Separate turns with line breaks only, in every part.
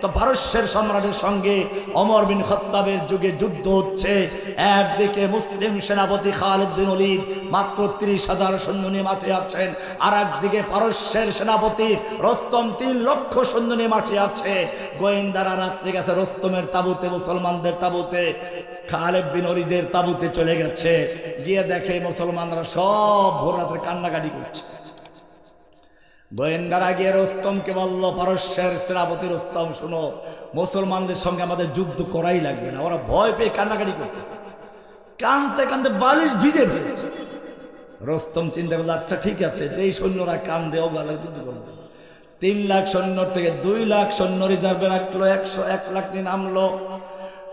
তো পারস্যের সম্রাটের সঙ্গে অমর বিন খত্তাবের যুগে যুদ্ধ হচ্ছে। একদিকে মুসলিম সেনাপতি খালেদ অলিদ মাত্র ত্রিশ হাজার সৈন্য নিয়ে মাঠে আছেন, আর একদিকে পারস্যের সেনাপতি রস্তম তিন লক্ষ সৈন্য নিয়ে মাঠে আছে। গোয়েন্দারা রাত্রে গেছে রস্তমের তাবুতে, মুসলমানদের তাবুতে, খালেদ বিন অলিদের তাবুতে চলে গেছে। গিয়ে দেখে মুসলমানরা সব ভোর রাত্রে কান্নাকাটি করছে। গোয়েন্দারা গিয়ে রস্তমকে বলল পারস্যের সেনাপতি রস্তম, শুনো। মুসলমানদের সঙ্গে আমাদের যুদ্ধ করাই লাগবে না। ওরা ভয় পেয়ে কান্নাকাটি করতেছে। কানতে কানতে বালিশ ভিজে ফেলেছে। রস্তম চিন্তা করল আচ্ছা ঠিক আছে, যেই সৈন্যরা কান্দে ও গালে যুদ্ধ করবে। তিন লাখ সৈন্য থেকে দুই লাখ সৈন্য রিজার্ভে রাখল, একশো এক লাখ দিন নামলো।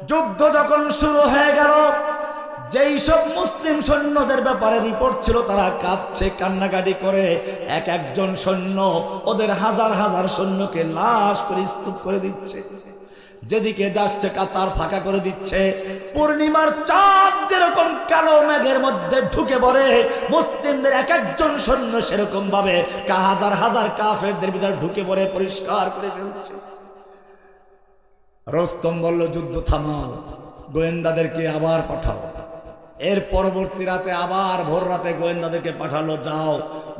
যুদ্ধ যখন শুরু হয়ে গেল যেই সব মুসলিম সৈন্যদের ব্যাপারে রিপোর্ট ছিল, তারা কাঁদছে, কান্নাকাটি করে। এক একজন সৈন্য ওদের হাজার হাজার সৈন্যকে লাশ করে স্তূপ করে দিচ্ছে। যেদিকে যাচ্ছে কাতার ফাঁকা করে দিচ্ছে। পূর্ণিমার চাঁদ যেরকম কালো মেঘের মধ্যে ঢুকে পড়ে, মুসলিমদের এক একজন সৈন্য সেরকম ভাবে হাজার হাজার কাফেরদের ভিতরে ঢুকে পড়ে, পরিষ্কার করে ফেলছে। রস্তম বলল যুদ্ধ থামাও, গোয়েন্দাদেরকে আবার পাঠাও। এর পরবর্তী রাতে আবার ভোর রাতে গোয়েন্দাদেরকে পাঠালো, যাও,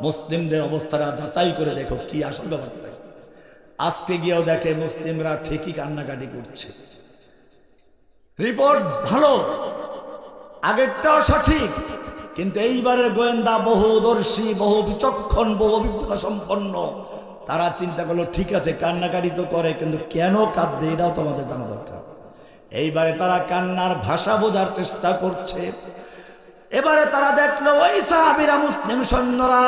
মুসলিমদের অবস্থাটা যাচাই করে দেখো, কি আসল ব্যাপারটা। আজকে গিয়েও দেখে মুসলিমরা ঠিকই কান্নাকাটি করছে। রিপোর্ট ভালো, আগেরটাও সঠিক, কিন্তু এইবারের গোয়েন্দা বহুদর্শী বহু বিচক্ষণ বহু অভিজ্ঞতা সম্পন্ন। তারা চিন্তা করল, ঠিক আছে, কান্নাকাটি তো করে, কিন্তু কেন কাঁদবে? এটাও তোমাদের জানা দরকার। এইবারে তারা কান্নার ভাষা বোঝার চেষ্টা করছে। এবারে তারা দেখল, ওই সাহাবিরা মুসলিম সৈন্যরা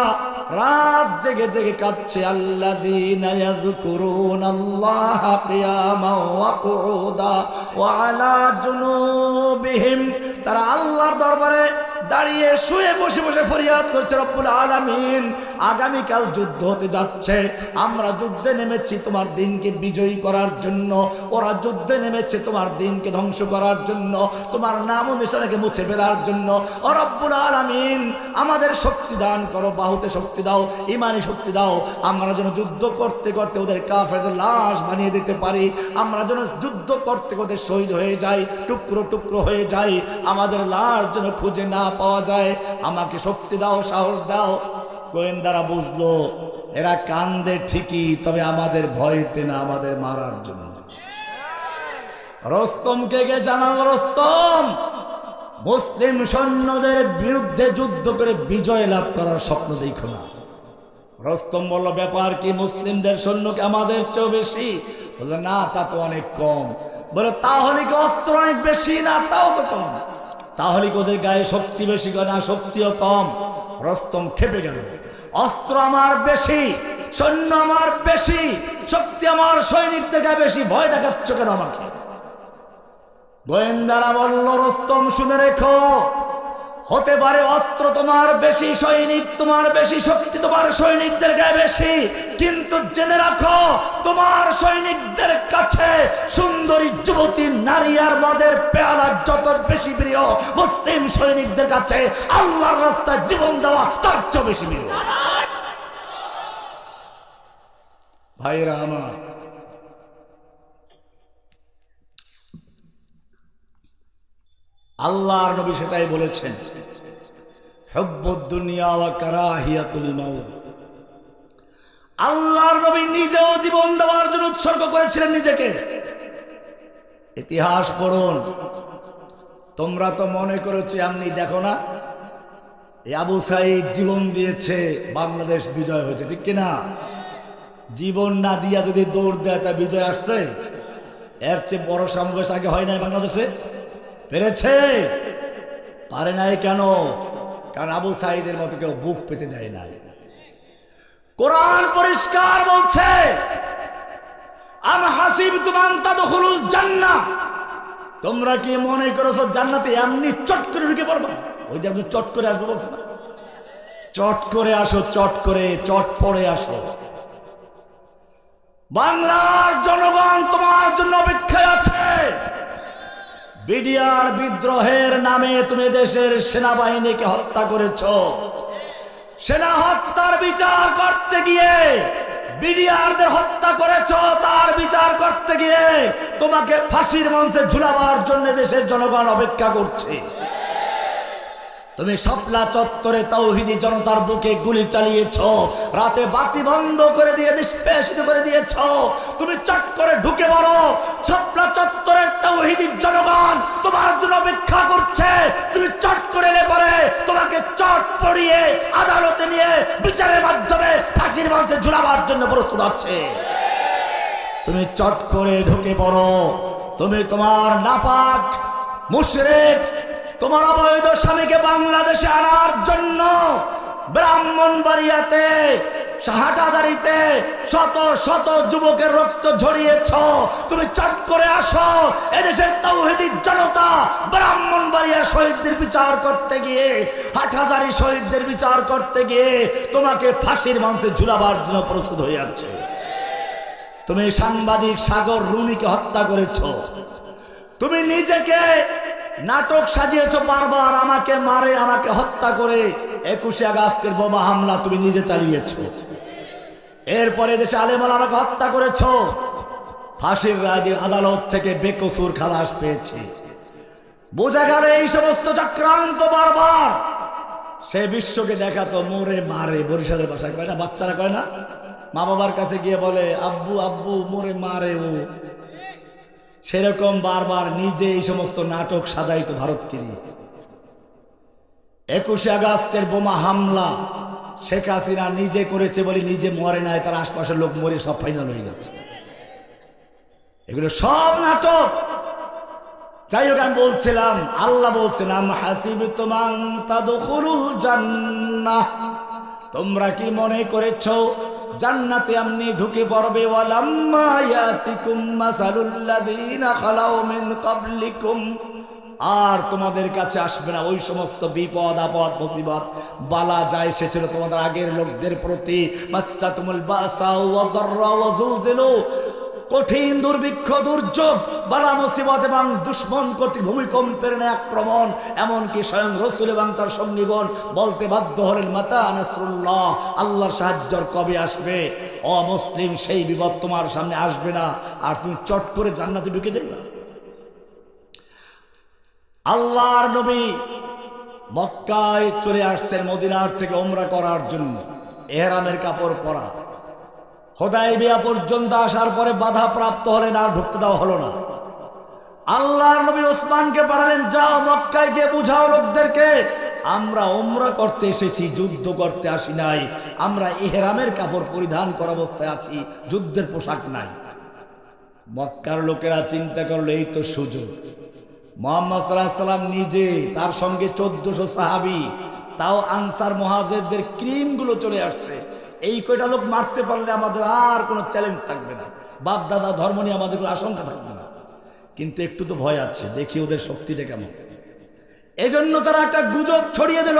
রাত জেগে জেগে কাঁদছে, আল্লাযীনা ইয়াযকুরুন আল্লাহ কিয়ামা ওয়া কুউদা ওয়া তারা আল্লাহর দরবারে দাঁড়িয়ে শুয়ে বসে বসে ফরিয়াদ করছে রব্বুল আলামিন। আগামীকাল যুদ্ধ হতে যাচ্ছে। আমরা যুদ্ধে নেমেছি তোমার দিনকে বিজয়ী করার জন্য। ওরা যুদ্ধে নেমেছে তোমার দিনকে ধ্বংস করার জন্য। তোমার নাম নিশানাকে মুছে ফেলার জন্য। ও রব্বুল আলামিন আমাদের শক্তি দান করো, বাহুতে শক্তি দাও, ইমানি শক্তি দাও। আমরা যেন যুদ্ধ করতে করতে ওদের কাফেরদের লাশ বানিয়ে দিতে পারি। আমরা যেন যুদ্ধ করতে করতে শহীদ হয়ে যাই, টুকরো টুকরো হয়ে যাই। আমাদের লাশ যেন খুঁজে না পাওয়া যায়। আমাকে শক্তি দাও, সাহস দাও। গোয়েন্দারা বুঝলো, এরা কান্দে ঠিকই, তবে আমাদের ভয়তে না, আমাদের মারার জন্য। রস্তমকে গে জানালো রস্তম? মুসলিম সৈন্যদের বিরুদ্ধে যুদ্ধ করে বিজয় লাভ করার স্বপ্ন দেখো না। রস্তম বলল, ব্যাপার কি? মুসলিমদের সৈন্যকে আমাদের চেয়েও বেশি? বলল, না, তা তো অনেক কম। বলে তাহলে কি অস্ত্র অনেক বেশি? না, তাও তো কম। তাহলে কি ওদের গায়ে শক্তি বেশি না, শক্তিও কম। রস্তম খেপে গেল, অস্ত্র আমার বেশি, সৈন্য আমার বেশি, শক্তি আমার সৈনিকদের থেকে বেশি। ভয় দেখাচ্ছ কেন আমাকে? গোয়েন্দারা বলল, রস্তম, শুনে রেখো। হতে পারে অস্ত্র তোমার বেশি সৈনিক, তোমার বেশি শক্তি, তোমার সৈনিকদের গায়ে বেশি, কিন্তু জেনে রাখো, তোমার সৈনিকদের কাছে সুন্দরী যুবতী নারী আর মদের পেয়ালা যত বেশি প্রিয়, মুসলিম সৈনিকদের কাছে আল্লাহর রাস্তায় জীবন দেওয়া তার চেয়ে বেশি প্রিয়। ভাইরা আমার আল্লাহর নবী সেটাই বলেছেন। ওয়া কারাহিয়াতুল মাউত। আল্লাহর নবী নিজেও জীবন দেওয়ার জন্য উৎসর্গ করেছিলেন নিজেকে। ইতিহাস পড়ুন। তোমরা তো মনে করেছ এমনি দেখো না আবু সাইদ জীবন দিয়েছে, বাংলাদেশ বিজয় হয়েছে, ঠিক কিনা? জীবন না দিয়া যদি দৌড় দেয় তা বিজয় আসছে? এর চেয়ে বড় সমাবেশ আগে হয় নাই বাংলাদেশে? পেরেছে? পারে নাই কেন? কারণ আবু সাইদের মতো কেউ বুক পেতে দেয় নাই। কোরআন পরিষ্কার বলছে, আম হাসিব তুমান তাদখুলুল জান্নাহ। তোমরা কি মনে করেছ জান্নাতে এমনি চট করে ঢুকে পড়বা? ওই যে আপনি চট করে আসব বলছে না? চট করে আসো, চট করে, চট পড়ে আসো। বাংলার জনগণ তোমার বিডিআর বিদ্রোহের নামে তুমি দেশের সেনাবাহিনীকে হত্যা করেছ। সেনা হত্যার বিচার করতে গিয়ে বিডিআরদের হত্যা করেছ, তার বিচার করতে গিয়ে তোমাকে ফাঁসির মঞ্চে ঝুলাবার জন্য দেশের জনগণ অপেক্ষা করছে। তুমি শাপলা চত্বরে তৌহিদি জনতার বুকে গুলি চালিয়েছ। রাতে বাতি বন্ধ করে দিয়ে, নিষ্পেষিত করে দিয়েছ। তুমি চট করে ঢুকে পড়ো। শাপলা চত্বরের তৌহিদি জনগণ তোমার জন্য অপেক্ষা করছে। তুমি চট করে এলে পরে তোমাকে চট পড়িয়ে, আদালতে নিয়ে বিচারের মাধ্যমে ফাঁসির মাংসে ঝুলাবার জন্য প্রস্তুত আছে। তুমি চট করে ঢুকে পড়ো। তুমি তোমার নাপাক, মুশরিক তোমার অবৈধ স্বামীকে বাংলাদেশে আনার জন্য ব্রাহ্মণবাড়িয়াতে হাটাদারিতে শত শত যুবকের রক্ত ঝরিয়েছ। তুমি চট করে আসো, এদেশের তৌহিদি জনতা ব্রাহ্মণবাড়িয়া শহীদদের বিচার করতে গিয়ে, হাটহাজারি শহীদদের বিচার করতে গিয়ে তোমাকে ফাঁসির মাংসে ঝুলাবার জন্য প্রস্তুত হয়ে যাচ্ছে। তুমি সাংবাদিক সাগর রুনিকে হত্যা করেছ। তুমি নিজেকে নাটক সাজিয়েছ বারবার, আমাকে মারে, আমাকে হত্যা করে। একুশে আগস্টের বোমা হামলা তুমি নিজে চালিয়েছ। এরপরে দেশে আলেমাল আমাকে হত্যা করেছ। ফাঁসির রায় আদালত থেকে বেকসুর খালাস পেয়েছে। বোঝা গেল এই সমস্ত চক্রান্ত বারবার। সে বিশ্বকে দেখাতো, মোরে মারে। বরিশালের বাসায় কয় না, বাচ্চারা কয় না? মা বাবার কাছে গিয়ে বলে, আব্বু আব্বু, মোরে মারে ও। সেরকম বারবার নিজে এই সমস্ত নাটক সাজাইতো ভারতকে নিয়ে একুশে আগস্টের বোমা হামলা, শেখ হাসিনা নিজে করেছে বলে নিজে মরে নাই, তার আশপাশের লোক মরে সব ফাইনাল হয়ে যাচ্ছে। এগুলো সব নাটক। যাই হোক, আমি বলছিলাম, আল্লাহ বলছিলাম হাসিব তোমাং তাদখুলুল জান্নাহ। তোমরা কি মনে করেছ? জান্নাতে আমনি ঢুকে পড়বে আর তোমাদের কাছে আসবে না, ওই সমস্ত বিপদ, আপদ, মুসিবত। বালা যা এসেছিল তোমাদের আগের লোকদের প্রতি। কঠিন, দুর্ভিক্ষ, দুর্যোগ, বালা মুসিবত এবং দুশ্মন কর্তৃক ভূমিকম্পের আক্রমণ, এমনকি স্বয়ং রসুল এবং তার সঙ্গীগণ বলতে বাধ্য হলেন, মাতা নাসরুল্লাহ, আল্লাহর সাহায্যর কবে আসবে? অমুসলিম সেই বিপদ তোমার সামনে আসবে না, আর তুমি চট করে জান্নাতে ঢুকে যাবে আল্লাহর নবী মক্কায় চলে আসছেন মদিনার থেকে ওমরা করার জন্য। এহরামের কাপড় পরা। হোদাই বিয়া পর্যন্ত আসার পরে বাধা প্রাপ্ত হলেন আর ঢুকতে দেওয়া হলো না। আল্লাহর নবী ওসমানকে পাঠালেন, যাও মক্কায় গিয়ে বুঝাও লোকদেরকে, আমরা ওমরা করতে এসেছি, যুদ্ধ করতে আসি নাই, আমরা এহরামের কাপড় পরিধান করা অবস্থায় আছি, যুদ্ধের পোশাক নাই। মক্কার লোকেরা চিন্তা করল, এই তো সুযোগ। মোহাম্মদ সাল্লাহ সাল্লাম নিজে, তার সঙ্গে চোদ্দশো সাহাবি, তাও আনসার মহাজেরদের ক্রিমগুলো চলে আসছে। এই কয়টা লোক মারতে পারলে আমাদের আর কোনো চ্যালেঞ্জ থাকবে না। বাপ, দাদা, ধর্ম নিয়ে আমাদের কোনো আশঙ্কা থাকবে না। কিন্তু একটু তো ভয় আছে, দেখি ওদের শক্তিটা কেমন। এজন্য তারা একটা গুজব ছড়িয়ে দিল,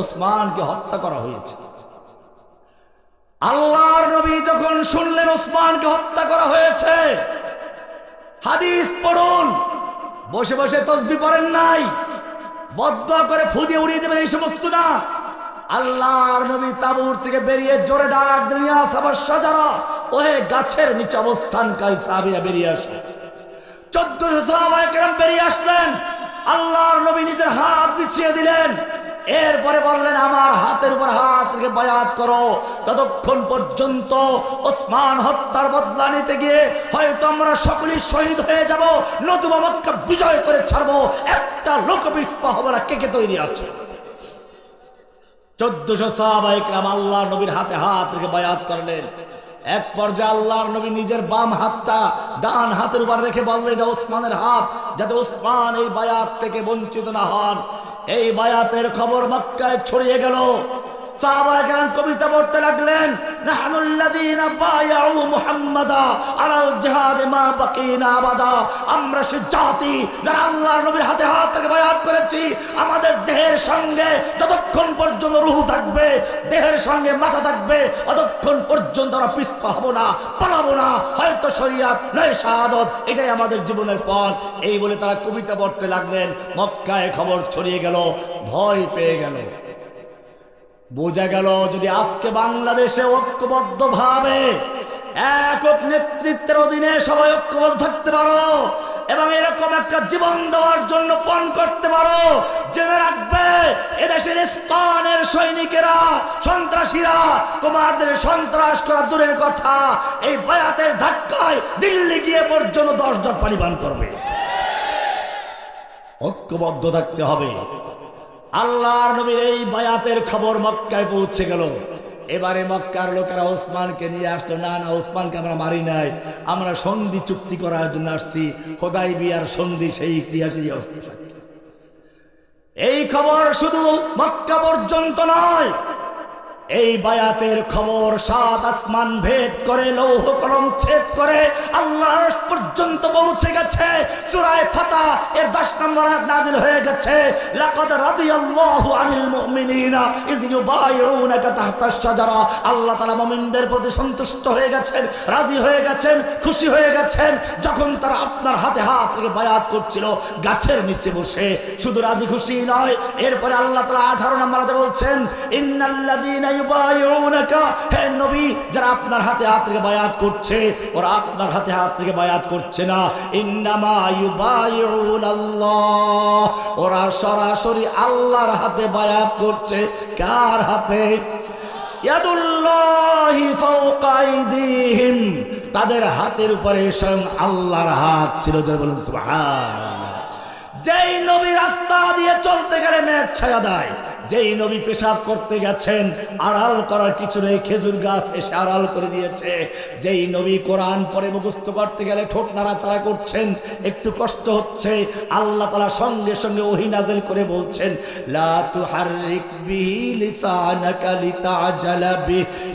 ওসমানকে হত্যা করা হয়েছে। আল্লাহর নবী যখন শুনলেন ওসমানকে হত্যা করা হয়েছে, হাদিস পড়ুন, বসে বসে তসবি পড়েন নাই বদ্ধ করে ফুদিয়ে উড়িয়ে দেবেন এই সমস্ত না আল্লাহর নবী তাবুর থেকে বেরিয়ে জোরে ডাক দুনিয়া সবার সাজারা ওহে গাছের নিচে অবস্থানকারী সাহাবিরা বেরিয়ে আসে। চোদ্দশো সাহাবায়ে কেরাম বেরিয়ে আসলেন, আল্লাহর নবী নিজের হাত বিছিয়ে দিলেন। এরপরে বললেন, আমার হাতের উপর হাত রেখে বায়াত করো। ততক্ষণ পর্যন্ত ওসমান হত্যার বদলা নিতে গিয়ে হয়তো আমরা সকলেই শহীদ হয়ে যাব। নতুবা মক্কা বিজয় করে ছাড়বো। একটা লোক বিস্পা হবে না কে কে তৈরি আছে? চোদ্দশো সাহাবাহিকরাম আল্লাহ নবীর হাতে হাত রেখে বায়াত করলেন। এক পর্যায়ে আল্লাহর নবী নিজের বাম হাতটা ডান হাতের উপর রেখে বললেন, এটা ওসমানের হাত, যাতে ওসমান এই বায়াত থেকে বঞ্চিত না হন। এই বায়াতের খবর মক্কায় ছড়িয়ে গেল। পড়তে লাগলেন আমাদের দেহের যতক্ষণ পর্যন্ত রুহু থাকবে, দেহের সঙ্গে মাথা থাকবে ততক্ষণ পর্যন্ত আমরা হব না, পালাবো না। হয়তো শরিয়াত নয়, শাহাদত, এটাই আমাদের জীবনের পথ। এই বলে তারা কবিতা পড়তে লাগলেন, মক্কায় খবর ছড়িয়ে গেল, ভয় পেয়ে গেল। বোঝা গেল যদি আজকে বাংলাদেশে ঐক্যবদ্ধ ভাবে একক নেতৃত্বের অধীনে সবাই ঐক্যবদ্ধ থাকতে পারো এবং এরকম একটা জীবন দেওয়ার জন্য পণ করতে পারো। জেনে রাখবে, এদেশের স্পানের সৈনিকেরা, সন্ত্রাসীরা, তোমাদের সন্ত্রাস করা দূরের কথা। এই বায়াতের ধাক্কায় দিল্লি গিয়ে পর্যন্ত দশ জন পানি পান করবে। ঐক্যবদ্ধ থাকতে হবে। আল্লাহর নবীর এই বায়াতের খবর মক্কায় পৌঁছে গেল। এবারে মক্কার লোকেরা ওসমানকে নিয়ে আসলো, না না, ওসমানকে আমরা মারি নাই। আমরা সন্ধি চুক্তি করার জন্য আসছি। হোদাই বিয়ার সন্ধি সেই ইতিহাসে এই খবর শুধু মক্কা পর্যন্ত নয় এই বায়াতের খবর, সাত আসমান ভেদ করে, লৌহ কলম ছেদ করে আল্লাহ পর্যন্ত পৌঁছে গেছে। সুরায় ফাতা এর দশ নম্বর নাজিল হয়ে গেছে। লাকাদ রাদিয়াল্লাহু আনিল মুমিনিনা ইয আল্লাহ তাআলা মুমিনদের প্রতি সন্তুষ্ট হয়ে গেছেন, রাজি হয়ে গেছেন, খুশি হয়ে গেছেন। যখন তারা আপনার হাতে হাত থেকে বায়াত করছিল, গাছের নিচে বসে শুধু রাজি খুশি নয়, এরপরে আল্লাহ তাআলা 18 নম্বর বলছেন, ইন্নাল্লাযীনা হাতে বায়াত করছে হাতে সরাসরি আল্লাহর হাতে বায়াত করছে। কার হাতে? তাদের হাতের উপরে স্বয়ং আল্লাহর হাত ছিল। বলেন, সুবহানাল্লাহ। যেই নবী রাস্তা দিয়ে চলতে গেলে মেঘ ছায়া দেয়, যেই নবী পেশাব করতে গেছেন, আড়াল করার কিছু নেই, খেজুর গাছ এসে আড়াল করে দিয়েছে যেই নবী কোরআন পরে মুখস্থ করতে গেলে ঠোঁট নাড়াচাড়া করছেন, একটু কষ্ট হচ্ছে, আল্লাহ তালা সঙ্গে সঙ্গে ওহি নাজেল করে বলছেন।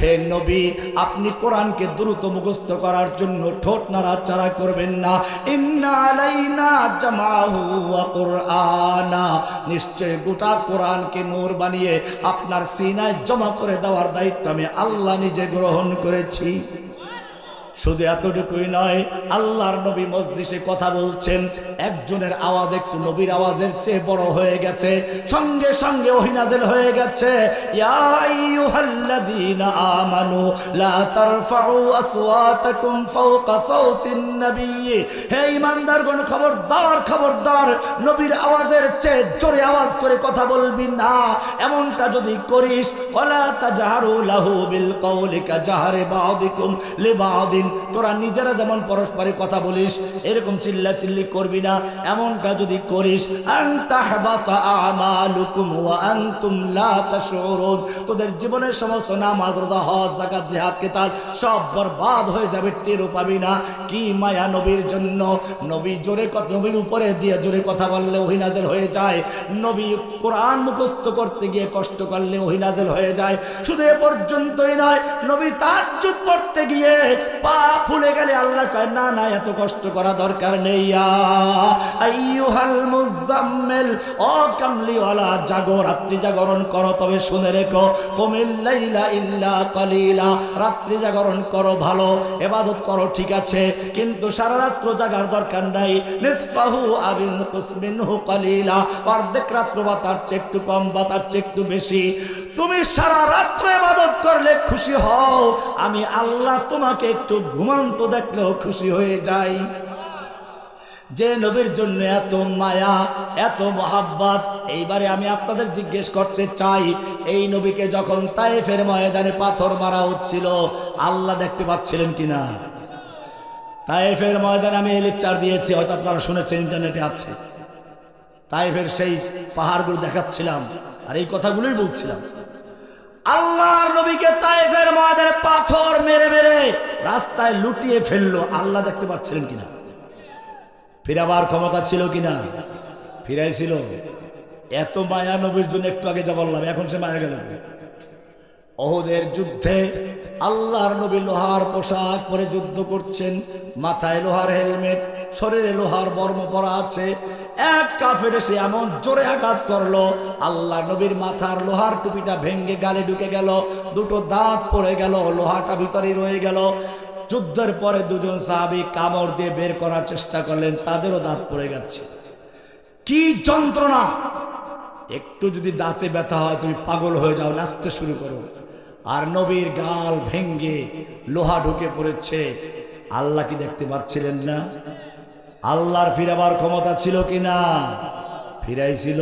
হে নবী, আপনি কোরআনকে দ্রুত মুখস্থ করার জন্য ঠোঁট নাড়াচাড়া করবেন না ইন্না আলাইনা কুরআনা। নিশ্চয় গোটা কোরআনকে নূর বানিয়ে আপনার সিনায় জমা করে দেওয়ার দায়িত্ব আমি আল্লাহ নিজে গ্রহণ করেছি। শুধু এতটুকুই নয়, আল্লাহর নবী মসজিষে কথা বলছেন, একজনের আওয়াজ একটু নবীর আওয়াজের চেয়ে বড় হয়ে গেছে, সঙ্গে সঙ্গে ওহিনাজেল হয়ে গেছে খবরদার খবরদার, নবীর আওয়াজের চেয়ে আওয়াজ করে কথা বলবি না, এমনটা যদি করিস, ওয়ালা তাজহারু লাহু বিল কওলি লিবা'দিন তোরা নিজেরা যেমন পরস্পরে কথা বলিস, এরকম চিল্লা চিল্লি করবি না, এমনটা যদি করিস তোদের জীবনের সমস্ত নামাজ, রোজা, হজ, যাকাত, জিহাদ, কিতাব সব বরবাদ হয়ে যাবে টেরও পাবি না। কি মায়া নবীর জন্য। নবী জোরে নবীর উপরে দিয়ে জোরে কথা বললে ওহিনাজেল হয়ে যায়। নবী কোরআন মুখস্থ করতে গিয়ে কষ্ট করলে ওহিনাজেল হয়ে যায়। শুধু এ পর্যন্তই নয়, নবী তাজ্জুদ পড়তে গিয়ে পা ফুলে গেলে আল্লাহ কয়, না না, এত কষ্ট করা দরকার নেই মুজাম্মিল করো, তবে শুনে ইল্লা করো, ভালো, এবাদত করো, ঠিক আছে, কিন্তু জাগার দরকার নাই অর্ধেক রাত্র বা তার চেয়ে একটু কম বা তার চেয়ে একটু বেশি তুমি সারা রাত্র এবাদত করলে খুশি হও। আমি আল্লাহ তোমাকে একটু ঘুমান্ত দেখলেও খুশি হয়ে যাই। যে নবীর জন্য এত মায়া, এত মহাব্বাত, এইবারে আমি আপনাদের জিজ্ঞেস করতে চাই, এই নবীকে যখন তাইফের ময়দানে পাথর মারা হচ্ছিল, আল্লাহ দেখতে পাচ্ছিলেন কিনা? তাইফের ময়দানে আমি এই লেকচার দিয়েছি, হয়তো আপনারা শুনেছেন, ইন্টারনেটে আছে। তাইফের সেই পাহাড়গুলো দেখাচ্ছিলাম। আর এই কথাগুলোই বলছিলাম। আল্লাহর নবীকে তাইফের ময়দানে পাথর মেরে মেরে রাস্তায় লুটিয়ে ফেলল। আল্লাহ দেখতে পাচ্ছিলেন কিনা? ফিরাবার ক্ষমতা ছিল কিনা? ফিরাইছিল। এত মায়া নবীর জন্য একটু আগে যা বললাম, এখন সে মায়া গেল। অহদের যুদ্ধে আল্লাহর নবী লোহার পোশাক পরে যুদ্ধ করছেন। মাথায় লোহার হেলমেট, শরীরে লোহার বর্ম পরা আছে। এক কাফের এসে এমন জোরে আঘাত করল আল্লাহ নবীর মাথার লোহার টুপিটা ভেঙ্গে গালে ঢুকে গেল, দুটো দাঁত পড়ে গেল, লোহাটা ভিতরে রয়ে গেল। যুদ্ধের পরে দুজন সাহাবি কামড় দিয়ে বের করার চেষ্টা করলেন, তাদেরও দাঁত পড়ে গেছে। কি যন্ত্রণা! একটু যদি দাঁতে ব্যথা হয়, তুমি পাগল হয়ে যাও, নাচতে শুরু করো। আর নবীর গাল ভেঙ্গে লোহা ঢুকে পড়েছে। আল্লাহ কি দেখতে পাচ্ছিলেন না? আল্লাহর ফিরাবার ক্ষমতা ছিল কি না ফিরাইছিল।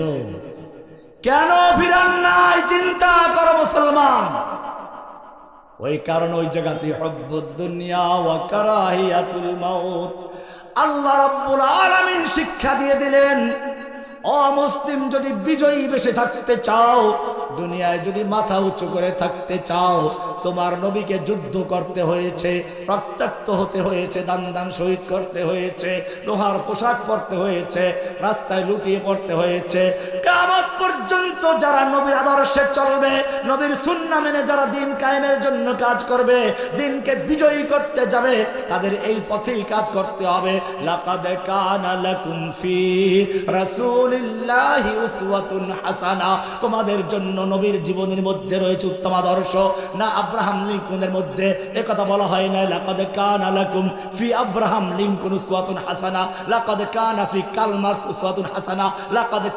কেন ফিরান নাই? চিন্তা কর মুসলমান। ওই কারণ ওই জায়গাতে হব্বুদ্দুনিয়া ওয়া কারাহিয়াতুল মাউত। আল্লাহ রাব্বুল আলামিন শিক্ষা দিয়ে দিলেন অমুসলিম যদি বিজয়ী বেশে থাকতে চাও, দুনিয়ায় যদি মাথা উঁচু করে থাকতে চাও, তোমার নবীকে যুদ্ধ করতে হয়েছে, রক্তাক্ত হতে হয়েছে, দান দান শহীদ করতে হয়েছে, লোহার পোশাক পরতে হয়েছে, রাস্তায় লুটিয়ে পড়তে হয়েছে। কামত পর্যন্ত যারা নবীর আদর্শে চলবে, নবীর সুন্না মেনে যারা দিন কায়েমের জন্য কাজ করবে, দিনকে বিজয়ী করতে যাবে, তাদের এই পথেই কাজ করতে হবে। লাকাদ কানা লাকুম ফি তোমাদের জন্য নবীর জীবনের মধ্যে রয়েছে উত্তম আদর্শ। না আব্রাহাম লিঙ্কনের মধ্যে। বলা হয় না, লাকাদ ফি আব্রাহাম লিঙ্কন উসওয়াতুন হাসানা। লাকাদ ফি কালমার্স উসওয়াতুন হাসানা। লাকাদ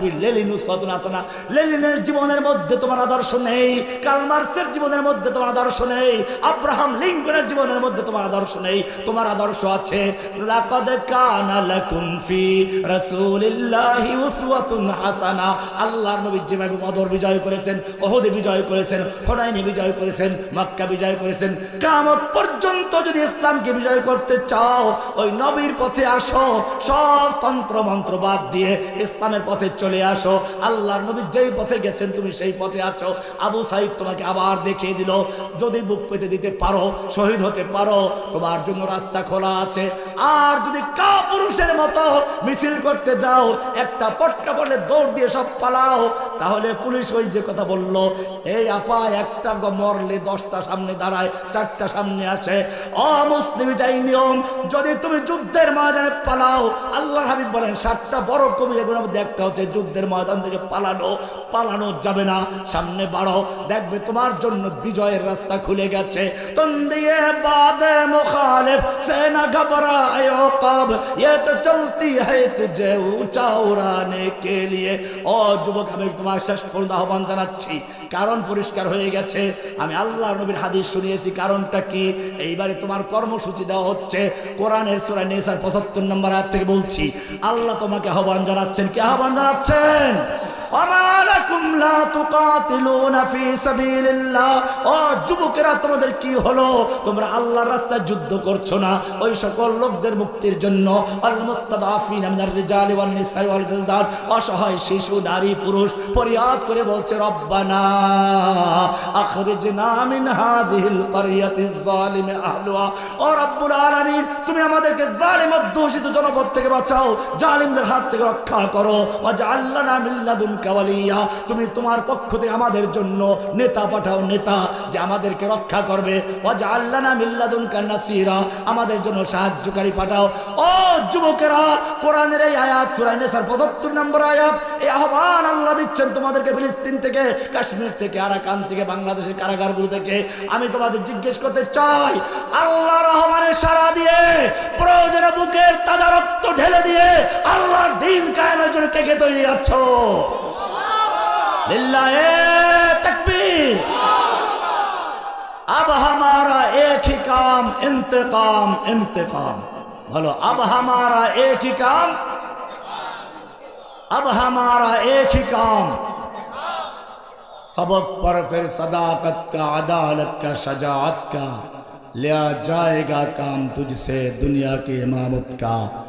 ফি লেলিন উসওয়াতুন হাসানা। লেলিনের জীবনের মধ্যে তোমার আদর্শ নেই। কালমার্সের জীবনের মধ্যে তোমার আদর্শ নেই। আব্রাহাম লিঙ্কনের জীবনের মধ্যে তোমার আদর্শ নেই। তোমার আদর্শ আছে, লাকাদ কানা ফি রাসূলিল্লাহি উসওয়াতুন হাসানা। আল্লাহর নবী যেভাবে বদর বিজয় করেছেন ওহদে বিজয় করেছেন, হুনাইনে বিজয় করেছেন, মক্কা বিজয় করেছেন। কিয়ামত পর্যন্ত যদি ইসলামকে বিজয় করতে চাও, ওই নবীর পথে আসো, সব তন্ত্র মন্ত্র বাদ দিয়ে ইসলামের পথে চলে আসো। আল্লাহর নবী যেই পথে গেছেন, তুমি সেই পথে আছো। আবু সাইদ তোমাকে আবার দেখিয়ে দিল, যদি বুক পেতে দিতে পারো, শহীদ হতে পারো, তোমার জন্য রাস্তা খোলা আছে। আর যদি কা পুরুষের মতো মিছিল করতে যাও একটা পটকাপটে দৌড় দিয়ে সব পালাও। তাহলে পুলিশ ওই যে কথা বলল, এই আপা একটা মরলে, দশটা সামনে দাঁড়ায়, চারটা সামনে আছে। অমুসলিম এটাই নিয়ম যদি তুমি যুদ্ধের ময়দানে পালাও আল্লাহ হাবিব বলেন, সাতটা বড় কবি এগুলোর মধ্যে একটা হচ্ছে যুদ্ধের ময়দান থেকে পালানো পালানো যাবে না, সামনে বাড়ো দেখবে তোমার জন্য বিজয়ের রাস্তা খুলে গেছে। তন্দিয়ে সেনা ঘবরায় এ তো চলতি হে তুঝে দৌড়ানে কে নিয়ে? ও যুবক, আমি তোমার শেষ পর্যন্ত আহ্বান জানাচ্ছি। কারণ পরিষ্কার হয়ে গেছে। আমি আল্লাহ নবীর হাদিস শুনিয়েছি। কারণটা কি? এইবারে তোমার কর্মসূচি দেওয়া হচ্ছে। কোরআনের সুরা নেসার পঁচাত্তর নম্বর আর থেকে বলছি, আল্লাহ তোমাকে আহ্বান জানাচ্ছেন। কে আহ্বান জানাচ্ছেন? ও যুবকেরা, তোমাদের কি হলো? তোমরা আল্লাহর রাস্তায় যুদ্ধ করছ না? ওই সকল লোকদের মুক্তির জন্য অসহায় শিশু, নারী, পুরুষ করে বলছে, রব্বানা তুমি আমাদেরকে জালিম দোষিত জনপদ থেকে বাঁচাও। জালিমদের হাত থেকে রক্ষা করো। আল্লাহ ওয়ালিয়া তুমি তোমার পক্ষ থেকে আমাদের জন্য নেতা পাঠাও নেতা যে আমাদেরকে রক্ষা করবে। ওয়াজআল্লানা মিন লাদুনকা নাসীরা, আমাদের জন্য সাহায্যকারী পাঠাও। ও যুবকেরা, কোরআনের এই আয়াত, সূরা নিসার 75 নম্বর আয়াত, এই আহ্বান আল্লাহ দিচ্ছেন তোমাদেরকে ফিলিস্তিন থেকে, কাশ্মীর থেকে, আরাকান থেকে, বাংলাদেশের কারাগারগুলো থেকে। আমি তোমাদের জিজ্ঞেস করতে চাই, আল্লাহ রহমানের সারা দিয়ে, প্রয়োজনে বুকের তাজা রক্ত ঢেলে দিয়ে, আল্লাহর দিন কায়েমের জন্য কে কে তৈরি আছো? तकबीर। अब हमारा एक ही काम, इंतकाम इंतकाम। बोलो, अब हमारा एक ही काम? अब हमारा एक ही काम। सबक पर फिर सदाकत का, अदालत का शजात का। लिया जाएगा काम तुझसे, दुनिया की इमामत का।